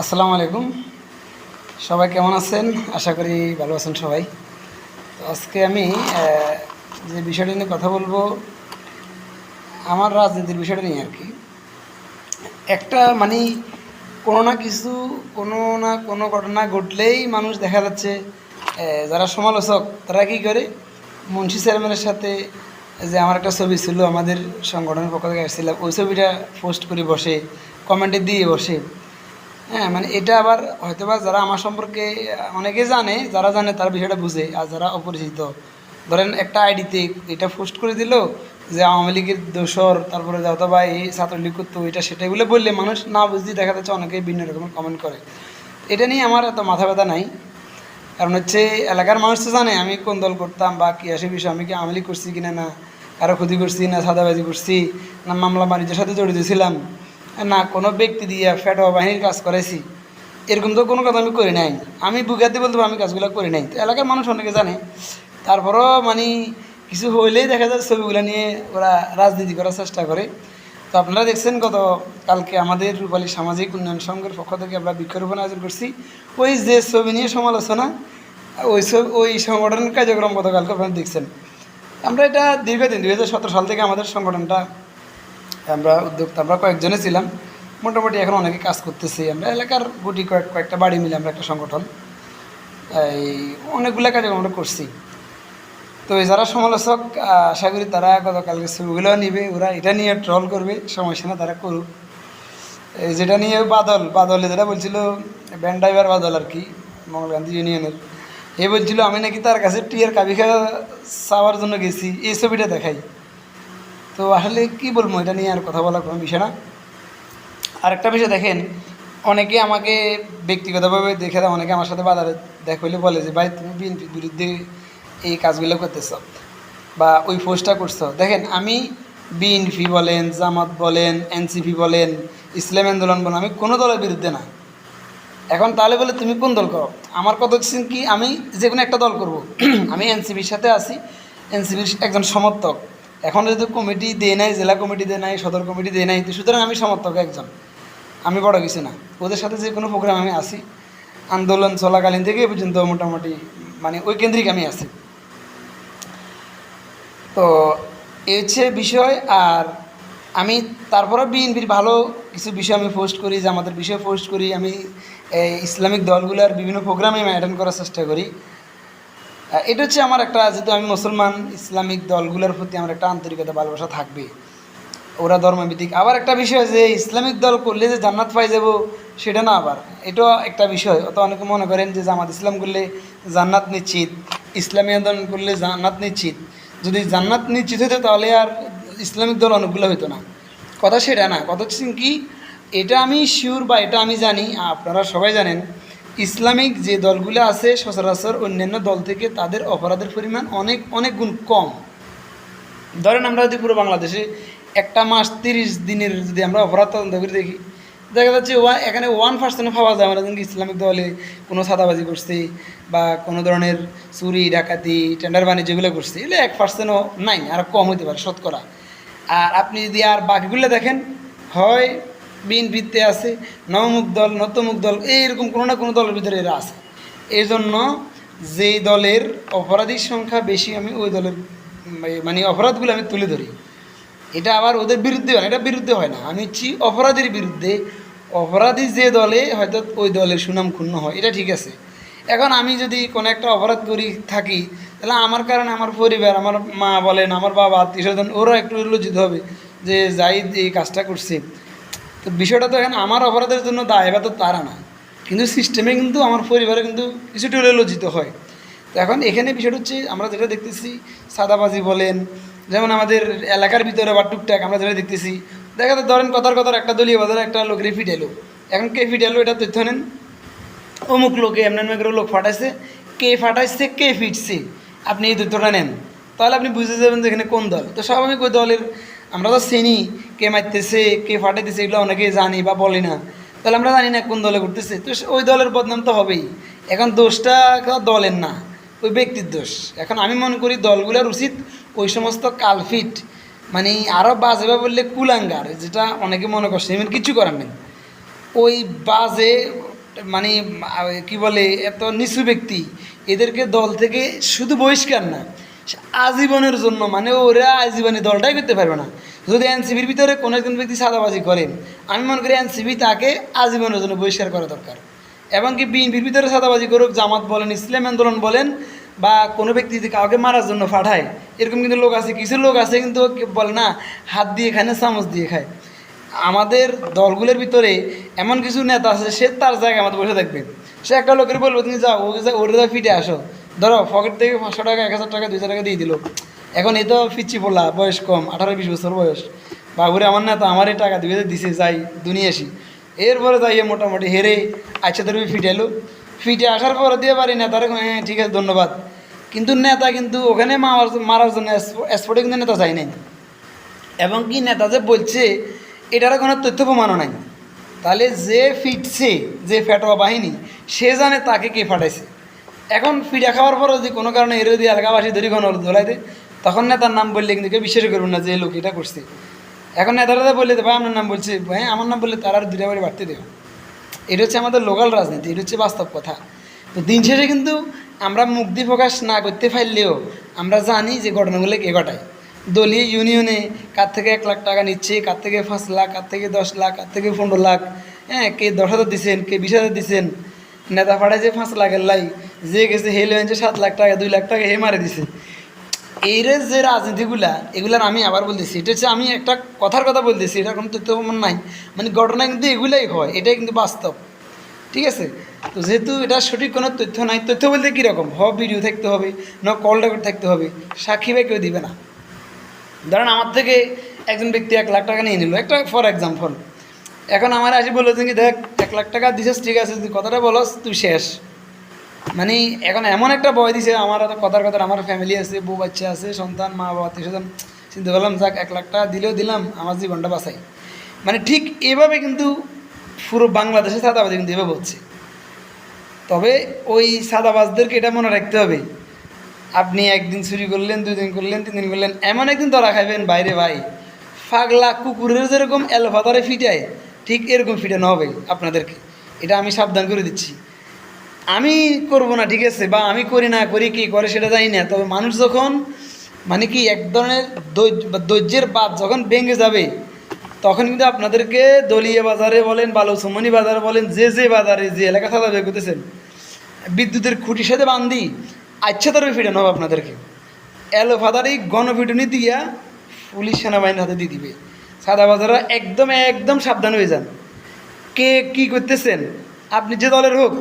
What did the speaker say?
আসসালামু আলাইকুম। সবাই কেমন আছেন? আশা করি ভালো আছেন সবাই। তো আজকে আমি যে বিষয়টা নিয়ে কথা বলব, আমার রাজনীতির বিষয়টা নিয়ে আর কি। একটা মানে কোনো না কিছু, কোনো না কোনো ঘটনা ঘটলেই মানুষ দেখা যাচ্ছে যারা সমালোচক, তারা কী করে? মুন্সি চেয়ারম্যানের সাথে যে আমার একটা ছবি ছিল, আমাদের সংগঠনের পক্ষ থেকে আসছিলাম, ওই ছবিটা পোস্ট করে বসে, কমেন্টে দিয়ে বসে হ্যাঁ মানে এটা আবার হয়তোবা যারা আমার সম্পর্কে অনেকে জানে, যারা জানে তারা বিষয়টা বুঝে, আর যারা অপরিচিত। ধরেন একটা আইডিতে এটা পোস্ট করে দিল যে আওয়ামী লীগের দোসর তারপরে অথবা এই ছাত্রলীগ করতো, এটা সেটা এগুলো বললে মানুষ না বুঝতেই দেখা যাচ্ছে অনেকে ভিন্ন রকমের কমেন্ট করে। এটা নিয়ে আমার এত মাথা ব্যথা নাই। কারণ হচ্ছে এলাকার মানুষ তো জানে আমি কোন দল করতাম বা কী আসে বিষয়, আমি কি আওয়ামী লীগ করছি কিনা না, কারও ক্ষতি করছি না, সাদাবাজি করছি, না মামলা বাণিজ্যের সাথে জড়িত ছিলাম। না, কোনো ব্যক্তি দিয়ে ফেটোয়া বাহিনীর কাজ করেছি এরকম তো কোনো কথা আমি করি নাই। আমি বুঝাতে বলতে আমি কাজগুলো করি নাই। তো এলাকার মানুষ অনেকে জানে, তারপরও মানে কিছু হইলেই দেখা যায় ছবিগুলো নিয়ে ওরা রাজনীতি করার চেষ্টা করে। তো আপনারা দেখছেন গত কালকে আমাদের রূপালী সামাজিক উন্নয়ন সংঘের পক্ষ থেকে আমরা বৃক্ষরোপণ আয়োজন করছি। ওই যে ছবি নিয়ে সমালোচনা, ওই ছবি, ওই সংগঠনের কার্যক্রম গতকালকে আপনারা দেখছেন। আমরা এটা দীর্ঘদিন, দুই হাজার সতেরো সাল থেকে আমাদের সংগঠনটা আমরা উদ্যোক্তা, আমরা কয়েকজনে ছিলাম। মোটামুটি এখন অনেকে কাজ করতেছি। আমরা এলাকার গুটি কয়েক, কয়েকটা বাড়ি মিলে আমরা একটা সংগঠন। এই অনেকগুলো কার্যক্রম আমরা করছি। তো এই যারা সমালোচক আশা করি তারা গতকালকে ছবিগুলো নিবে, ওরা এটা নিয়ে ট্রল করবে সমস্যা না তারা করুক। এই যেটা নিয়ে বাদল, বাদলে যেটা বলছিল, ব্যান্ড ড্রাইভার বাদল আর কি মঙ্গলগান্ধী ইউনিয়নের, এ বলছিল, আমি নাকি তার কাছে টিয়ার কাবিখা চাওয়ার জন্য গেছি, এই ছবিটা দেখাই। তো আসলে কি বলব, এটা নিয়ে আর কথা বলার কোনো বিষয় না। আরেকটা বিষয় দেখেন, অনেকে আমাকে ব্যক্তিগতভাবে দেখে দেয়, অনেকে আমার সাথে বাজারে দেখা হইলে বলে যে, ভাই, তুমি বিএনপির বিরুদ্ধে এই কাজগুলো করতেছ বা ওই পোস্টটা করছ। দেখেন, আমি বিএনপি বলেন, জামাত বলেন, এনসিপি বলেন, ইসলাম আন্দোলন বলেন, আমি কোনো দলের বিরুদ্ধে না। এখন তাহলে বলে তুমি কোন দল করো? আমার কথা হচ্ছে কি, আমি যে কোনো একটা দল করব। আমি এনসিপির সাথে আছি, এনসিপির একজন সমর্থক। এখন যেহেতু কমিটি দেয় নাই, জেলা কমিটি দেয় নাই, সদর কমিটি দেয় নাই সুতরাং আমি সমর্থক একজন। আমি বড় কিছু না। ওদের সাথে যে কোনো প্রোগ্রাম আমি আসি। আন্দোলন চলাকালীন থেকে পর্যন্ত মোটামুটি মানে ওই কেন্দ্রিক আমি আছি। তো এই হচ্ছে বিষয়, আর আমি তারপরে বিএনপির ভালো কিছু বিষয় আমি পোস্ট করি যে আমাদের বিষয় পোস্ট করি। আমি ইসলামিক দলগুলোর বিভিন্ন প্রোগ্রামে আমি অ্যাটেন্ড করার চেষ্টা করি। এটা হচ্ছে আমার একটা, যেহেতু আমি মুসলমান, ইসলামিক দলগুলোর প্রতি আমার একটা আন্তরিকতা, ভালোবাসা থাকবে। ওরা ধর্মভিত্তিক। আবার একটা বিষয় যে, ইসলামিক দল করলে যে জান্নাত পাই যাব, সেটা না আবার। এটাও একটা বিষয়। অত অনেকে মনে করেন যে, জামাত ইসলাম করলে জান্নাত নিশ্চিত, ইসলামী আন্দোলন করলে জান্নাত নিশ্চিত। যদি জান্নাত নিশ্চিত হতো তাহলে আর ইসলামিক দল অনেকগুলো হতো না। কথা সেটা না। কথা হচ্ছে কি, এটা আমি শিওর বা এটা আমি জানি, আপনারা সবাই জানেন ইসলামিক যে দলগুলো আছে সচরাচর অন্যান্য দল থেকে তাদের অপরাধের পরিমাণ অনেক অনেক গুণ কম। ধরেন আমরা যদি পুরো বাংলাদেশে একটা মাস তিরিশ দিনের যদি আমরা অপরাধ তদন্ত করে দেখি, দেখা যাচ্ছে এখানে ওয়ান পার্সেন্ট পাওয়া যায় আমরা যেমন ইসলামিক দলে কোনো সাদাবাজি করছে বা কোনো ধরনের চুরি, ডাকাতি টেন্ডার বাণিজ্যগুলো করছে, এগুলো এক পার্সেন্টও নাই, আর কম হতে পারে শতকরা। আর আপনি যদি আর বাকিগুলো দেখেন, হয় বিএনপিতে আছে নবমুখ দল নতমুখ দল, এইরকম কোনো না কোনো দলের ভিতরে এরা আছে। এই জন্য যেই দলের অপরাধীর সংখ্যা বেশি, আমি ওই দলের মানে অপরাধগুলো আমি তুলে ধরি। এটা আবার ওদের বিরুদ্ধে হয় না, এটা বিরুদ্ধে হয় না। আমি হচ্ছি অপরাধীর বিরুদ্ধে। অপরাধী যে দলে, হয়তো ওই দলের সুনাম ক্ষুণ্ণ হয়, এটা ঠিক আছে। এখন আমি যদি কোনো একটা অপরাধ করি, থাকি, তাহলে আমার কারণে আমার পরিবার, আমার মা বলেন, আমার বাবা, আত্মীয় স্বজন ওরা একটু লজ্জিত হবে যে জাহিদ এই কাজটা করছে। তো বিষয়টা তো এখন আমার অপরাধের জন্য দায় বা তো তারা না। কিন্তু সিস্টেমে কিন্তু আমার পরিবারে কিন্তু কিছুটা হলে লজ্জিত হয়। তো এখন এখানে বিষয়টা হচ্ছে, আমরা যেটা দেখতেছি, সাদাবাজি বলেন, যেমন আমাদের এলাকার ভিতরে বা টুকটাক আমরা যেটা দেখতেছি, দেখা যায় ধরেন কথার কথার একটা দলীয় বাজারে একটা লোক রেফিট এলো এখন কে ফিট এলো এটা তথ্য নেন? অমুক লোকে এমন করে লোক ফাটাইছে। কে ফাটাইছে, কে ফিটছে? আপনি এই তথ্যটা নেন। তাহলে আপনি বুঝে যাবেন যে এখানে কোন দল। তো স্বাভাবিক ওই দলের আমরা তো চিনি কে মারতেছে, কে ফাটাইতেছে, এগুলো অনেকে জানি বা বলি না। তাহলে আমরা জানি না কোন দলে ঘুরতেছে। তো ওই দলের বদনাম তো হবেই। এখন দোষটা দলের না, ওই ব্যক্তির দোষ। এখন আমি মনে করি দলগুলোর উচিত ওই সমস্ত কালফিট মানে আরও বাজেবা বললে কুলাঙ্গার, যেটা অনেকে মনে করছে এমন কিছু করার নেই। ওই বাজে মানে কি বলে, এত নিচু ব্যক্তি, এদেরকে দল থেকে শুধু বহিষ্কার না আজীবনের জন্য মানে ওরা আজীবনে দলটাই করতে পারবে না। যদি এনসিবির ভিতরে কোনো একজন ব্যক্তি সাদাবাজি করেন আমি মনে করি এনসিবি তাকে আজীবনের জন্য বহিষ্কার করা দরকার। এবং কি বিএনপির ভিতরে সাদাবাজি করুক, জামাত বলেন, ইসলাম আন্দোলন বলেন, বা কোনো ব্যক্তি যদি কাউকে মারার জন্য পাঠায়, এরকম কিন্তু লোক আছে, কিছু লোক আছে কিন্তু বলে না, হাত দিয়ে খায় না, চামচ দিয়ে খায়। আমাদের দলগুলোর ভিতরে এমন কিছু নেতা আছে, সে তার জায়গায় আমাদের বসে থাকবে। সে একটা লোকের বলব, তুমি যাও ওকে যা, ওরে যা ফিটে আসো। ধরো পকেট থেকে পাঁচশো টাকা, এক হাজার টাকা, দুই হাজার টাকা দিয়ে দিল। এখন এই তো ফিচ্ছি বলা বয়স কম, আঠারো, বিশ বছর বয়স। বাবুরে আমার না নেতা আমারই টাকা দুই হাজার দিছে, যাই, দুনিয়া আসি। এরপরে যাইয়ে মোটামুটি হেরে আচ্ছা ধরবি ফিটে এলো ফিটে আসার পরে দিয়ে পারি নেতার হ্যাঁ ঠিক আছে, ধন্যবাদ। কিন্তু নেতা কিন্তু ওখানে মারার মারার জন্য স্পটে কিন্তু নেতা যায় নাই। এবং কি নেতা যে বলছে, এটার কোনো তথ্য প্রমাণও নাই। তাহলে যে ফিটছে, যে ফেটোয়া বাহিনী, সে জানে তাকে কে ফাটাইছে। এখন ফিডা খাওয়ার পর যদি কোনো কারণে এর যদি এলাকাবাসী ধরি কোনো ধোলাই দেয়, তখন নেতার নাম বললে কিন্তু কেউ বিশ্বাস করবেন না যে লোক এটা করছে। এখন নেতারা বললে, ভাই আপনার নাম বলছে, ভাই, আমার নাম বললে তারা আর দুটা বাড়ি বাড়তে দেবে এটা হচ্ছে আমাদের লোকাল রাজনীতি, এটা হচ্ছে বাস্তব কথা। তো দিন শেষে কিন্তু আমরা মুক্তি প্রকাশ না করতে পারলেও আমরা জানি যে ঘটনাগুলো কে ঘটায়। দলীয় ইউনিয়নে কার থেকে এক লাখ টাকা নিচ্ছে, কার থেকে পাঁচ লাখ, কার থেকে দশ লাখ, কার থেকে পনেরো লাখ হ্যাঁ কে দশ হাজার দিচ্ছেন কে বিশ হাজার দিচ্ছেন নেতা পাঠায় যে পাঁচ লাখের লাই যে গেছে হেলে আনছে সাত লাখ টাকা, দুই লাখ টাকা, হে মারে দিছে। এই যে রাজনীতিগুলা, এগুলার আমি আবার বলতেছি, এটা হচ্ছে আমি একটা কথার কথা বলতেছি এটা কোনো তথ্য প্রমাণ নাই। মানে ঘটনা কিন্তু এগুলাই হয়, এটাই কিন্তু বাস্তব। ঠিক আছে? তো যেহেতু এটা সঠিক কোনো তথ্য নাই, তথ্য বলতে কীরকম? হ ভিডিও থাকতে হবে, না কল রেকর্ড থাকতে হবে, সাক্ষী ভাই কেউ দিবে না। ধরেন আমার থেকে একজন ব্যক্তি এক লাখ টাকা নিয়ে নিল, একটা ফর এক্সাম্পল এখন আমার আসি বলল যে কি দেখ, এক লাখ টাকা দিছিস, ঠিক আছে তুই কথাটা বলস, তুই শেষ। মানে এখন এমন একটা বয় দিছে, আমার কথার কথা, আমার ফ্যামিলি আছে, বউ বাচ্চা আছে, সন্তান, মা বাবা আত্মীয় স্বজন চিন্তা করলাম যাক, এক লাখ টাকা দিলেও দিলাম, আমার জীবনটা বাঁচাই। মানে ঠিক এভাবে কিন্তু পুরো বাংলাদেশে সাদাবাজি কিন্তু এভাবে হচ্ছে। তবে ওই সাদাবাজদেরকে এটা মনে রাখতে হবে। আপনি একদিন চুরি করলেন দুই দিন করলেন তিন দিন করলেন, এমন একদিন ধরা খাইবেন, বাইরে ভাই ফাগলা কুকুরের যেরকম এলোফাতারে ফিটায়, ঠিক এরকম ফিটানো হবে আপনাদেরকে। এটা আমি সাবধান করে দিচ্ছি। আমি করব না, ঠিক আছে? বা আমি করি না, করি কি করে সেটা জানি না। তবে মানুষ যখন মানে কি, এক ধরনের ধৈর্য- ধৈর্যের বাদ যখন ভেঙে যাবে, তখন কিন্তু আপনাদেরকে দলীয় বাজারে বলেন বালুচমনি বাজারে বলেন, যে যে বাজারে যে এলাকা সাদা বের করতেছেন, বিদ্যুতের খুঁটির সাথে বান্ধি আচ্ছা তরফে ফিরানো হবে আপনাদেরকে। এলো ফাদারি গণপিটুনি দিয়া পুলিশ সেনাবাহিনীর হাতে দিয়ে দিবে। সাদা বাজাররা একদম একদম সাবধান হয়ে যান। কে কি করতেছেন? আপনি যে দলের হোক